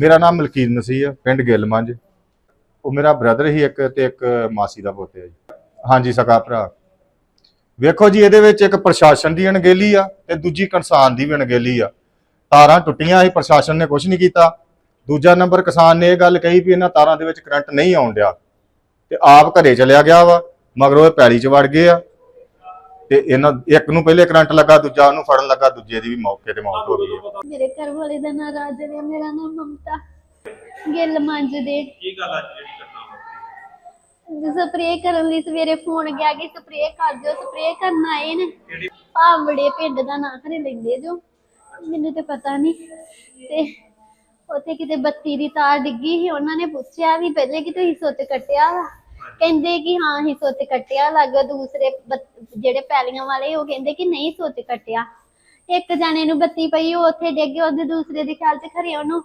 ਮੇਰਾ ਨਾਮ ਮਲਕੀਤ ਮਸੀਹ ਹੈ ਪਿੰਡ ਗਿੱਲਮੰਜ। ਉਹ ਮੇਰਾ ਬ੍ਰਦਰ ਹੀ ਇੱਕ ਤੇ ਇੱਕ ਮਾਸੀ ਦਾ ਪੁੱਤ ਹੈ ਜੀ। ਹਾਂਜੀ, ਸਕਾ ਭਰਾ। ਵੇਖੋ ਜੀ, ਇਹਦੇ ਵਿੱਚ ਇੱਕ ਪ੍ਰਸ਼ਾਸਨ ਦੀ ਅਣਗਹਿਲੀ ਆ ਤੇ ਦੂਜੀ ਕਿਸਾਨ ਦੀ ਵੀ ਅਣਗਹਿਲੀ ਆ। ਤਾਰਾਂ ਟੁੱਟੀਆਂ ਸੀ, ਪ੍ਰਸ਼ਾਸਨ ਨੇ ਕੁਝ ਨਹੀਂ ਕੀਤਾ। ਦੂਜਾ ਨੰਬਰ, ਕਿਸਾਨ ਨੇ ਇਹ ਗੱਲ ਕਹੀ ਵੀ ਇਹਨਾਂ ਤਾਰਾਂ ਦੇ ਵਿੱਚ ਕਰੰਟ ਨਹੀਂ ਆਉਣ ਡਿਆ। ਤੇ ਆਪ ਘਰੇ ਚਲਿਆ ਗਿਆ ਵਾ, ਮਗਰੋਂ ਇਹ ਪੈਲੀ 'ਚ ਵੜ ਗਏ ਆ। ਤੇ ਇਹਨਾਂ ਇੱਕ ਨੂੰ ਪਹਿਲੇ ਕਰੰਟ ਲੱਗਾ ਦੂਜਾ ਉਹਨੂੰ ਫੜਨ ਲੱਗਾ ਦੂਜੇ ਦੀ ਵੀ ਮੌਕੇ ਤੇ ਮੌਤ ਹੋ ਗਈ ਹੈ। ਮੇਰੇ ਘਰ ਵਾਲੇ ਦਾ ਨਾਂ ਰਾਜਨ ਹੈ ਮੇਰਾ ਨਾਮ ਮਮਤਾ। ਗਿੱਲ ਮੰਜ ਦੇ ਕੀ ਗੱਲ ਅੱਜ ਜਿਹੜੀ ਵਾਪਰੀ? ਸਪਰੇਅ ਕਰਨ ਲਈ ਸਵੇਰੇ ਫੋਨ ਗਿਆ ਕਿ ਸਪਰੇਅ ਕਰ ਦਿਓ ਸਪਰੇਅ ਕਰਨ ਆਏ ਨੇ। ਭਾਵੜੇ ਪਿੰਡ ਦਾ ਨਾਂ ਖਰੇ ਲੈਂਦੇ ਜੋ। ਮੈਨੂੰ ਤੇ ਪਤਾ ਨਹੀਂ ਤੇ ਉੱਥੇ ਕਿਤੇ ਬੱਤੀ ਦੀ ਤਾਰ ਡਿੱਗੀ ਸੀ ਉਹਨਾਂ ਨੇ ਪੁੱਛਿਆ ਵੀ ਪਹਿਲੇ ਕਿ ਤੁਸੀਂ ਸੁੱਤ ਕੱਟਿਆ ਵਾ? ਕਹਿੰਦੇ ਕਿ ਹਾਂ ਹੀ ਸੁੱਤ ਕੱਟਿਆ ਲੱਗ ਦੂਸਰੇ ਬੱਤ- ਜਿਹੜੇ ਪੈਲੀਆਂ ਵਾਲੇ ਉਹ ਕਹਿੰਦੇ ਕਿ ਨਹੀਂ ਸੁੱਤ ਕੱਟਿਆ। ਇੱਕ ਜਾਣੇ ਨੂੰ ਬੱਤੀ ਪਈ ਉਹ ਉੱਥੇ ਡਿੱਗ ਗਿਆ ਉਹਦੇ ਦੂਸਰੇ ਦੇ ਖਿਆਲ 'ਚ ਖਰੇ ਉਹਨੂੰ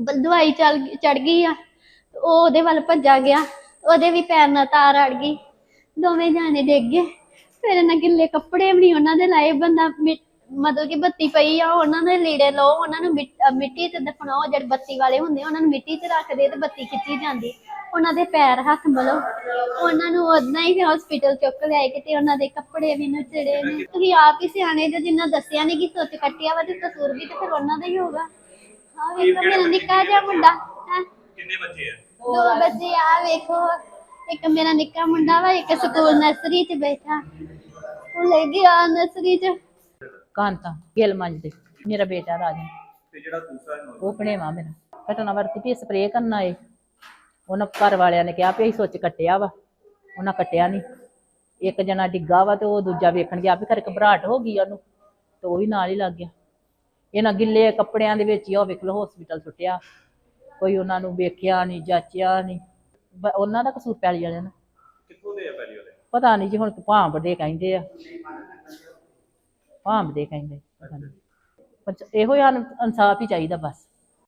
ਬ- ਦਵਾਈ ਚੱਲ ਚੜ ਗਈ ਆ। ਉਹ ਉਹਦੇ ਵੱਲ ਭੱਜਾ ਗਿਆ। ਉਹਦੇ ਵੀ ਪੈਰ ਨਾਲ ਤਾਰ ਅੜ ਗਈ। ਦੋਵੇਂ ਜਾਣੇ ਡਿੱਗ ਗਏ। ਫਿਰ ਇਹਨਾਂ ਗਿੱਲੇ ਕੱਪੜੇ ਵੀ ਨਹੀਂ ਉਹਨਾਂ ਦੇ ਲਾਏ। ਬੰਦਾ ਮਿ- ਮਤਲਬ ਕਿ ਬੱਤੀ ਪਈ ਆ ਉਹਨਾਂ ਦੇ ਲੀੜੇ ਲਓ ਉਹਨਾਂ ਨੂੰ ਮਿੱਟ- ਅਹ ਮਿੱਟੀ ਚ ਦਫਨਾਓ ਜਿਹੜੇ ਬੱਤੀ ਵਾਲੇ ਹੁੰਦੇ ਆ, ਉਹਨਾਂ ਨੂੰ ਮਿੱਟੀ ਚ ਰੱਖਦੇ ਤੇ ਬੱਤੀ ਖਿੱਚੀ ਜਾਂਦੀ। ਉਹਨਾਂ ਦੇ ਪੈਰ ਹੱਥ ਮਲੋ। ਉਹਨਾਂ ਨੂੰ ਉਦਾਂ ਹੀ ਹਸਪੀਟਲ ਚੁੱਕ ਲਿਆਏ ਕਿਤੇ ਉਹਨਾਂ ਦੇ ਕੱਪੜੇ ਵੀ ਨਚੜੇ ਨੇ। ਤੁਸੀਂ ਆਪ ਹੀ ਸਿਆਣੇ ਜੋ ਜਿੰਨਾ ਦੱਸਿਆ ਨਹੀਂ ਕਿ ਸੁੱਚ ਕੱਟਿਆ ਵਾ ਤੇ ਕਸੂਰ ਵੀ ਤੇ ਫਿਰ ਉਹਨਾਂ ਦਾ ਹੀ ਹੋਗਾ ਹਾਂ ਵੇਖੋ ਮੇਰਾ ਨਿੱਕਾ ਜਿਹਾ ਮੁੰਡਾ ਹੈਂ। ਕਿੰਨੇ ਬੱਚੇ ਆ? ਦੋ ਬੱਚੇ ਆ ਵੇਖੋ। ਇੱਕ ਮੇਰਾ ਨਿੱਕਾ ਮੁੰਡਾ ਵਾ ਇੱਕ ਸਕੂਲ ਨਰਸਰੀ 'ਚ ਬੈਠਾ। ਉਹ ਲੈ ਗਿਆ ਨਰਸਰੀ 'ਚ। ਕਾਂਤਾ ਗਿੱਲ ਮੰਜਦੇ ਮੇਰਾ ਬੇਟਾ ਰਾਜਨ। ਤੇ ਜਿਹੜਾ ਦੂਸਰਾ ਨੌਜਵਾਨ ਉਹ ਭਣੇਵਾ ਮੇਰਾ। ਘਟਨਾ ਵਰਤੀ ਵੀ ਸਪਰੇਅ ਕਰਨ ਆਏ ਉਹਨਾਂ ਘਰ ਵਾਲਿਆਂ ਨੇ ਕਿਹਾ ਵੀ ਅਸੀਂ ਸੁੱਚ ਕੱਟਿਆ ਵਾ ਉਹਨਾਂ ਕੱਟਿਆ ਨਹੀਂ ਇੱਕ ਜਣਾ ਡਿੱਗਾ ਵਾ ਤੇ ਉਹ ਦੂਜਾ ਵੇਖਣ ਗਿਆ ਵੀ ਖਰੇ ਘਬਰਾਹਟ ਹੋ ਗਈ ਉਹਨੂੰ ਤੇ ਉਹ ਵੀ ਨਾਲ ਹੀ ਲੱਗ ਗਿਆ। ਇਹਨਾਂ ਗਿੱਲੇ ਕੱਪੜਿਆਂ ਦੇ ਵਿੱਚ ਹੀ ਉਹ ਵੇਖ ਹਸਪੀਟਲ ਸੁੱਟਿਆ। ਕੋਈ ਉਹਨਾਂ ਨੂੰ ਵੇਖਿਆ ਨਹੀਂ ਜਾਚਿਆ ਨਹੀਂ ਉਹਨਾਂ ਦਾ ਕਸੂਰ ਪੈਲੀ ਵਾਲਿਆਂ ਦਾ। ਕਿੱਥੋਂ ਦੇ ਆ ਪਹਿਲੀ ਵਾਲੇ? ਪਤਾ ਨਹੀਂ ਜੀ ਹੁਣ ਭਾਂਬ ਦੇ ਕਹਿੰਦੇ ਆ। ਭਾਂਬ ਦੇ ਕਹਿੰਦੇ ਪਤਾ ਇਹੋ ਹੀ ਇਨਸਾਫ ਹੀ ਚਾਹੀਦਾ ਬਸ।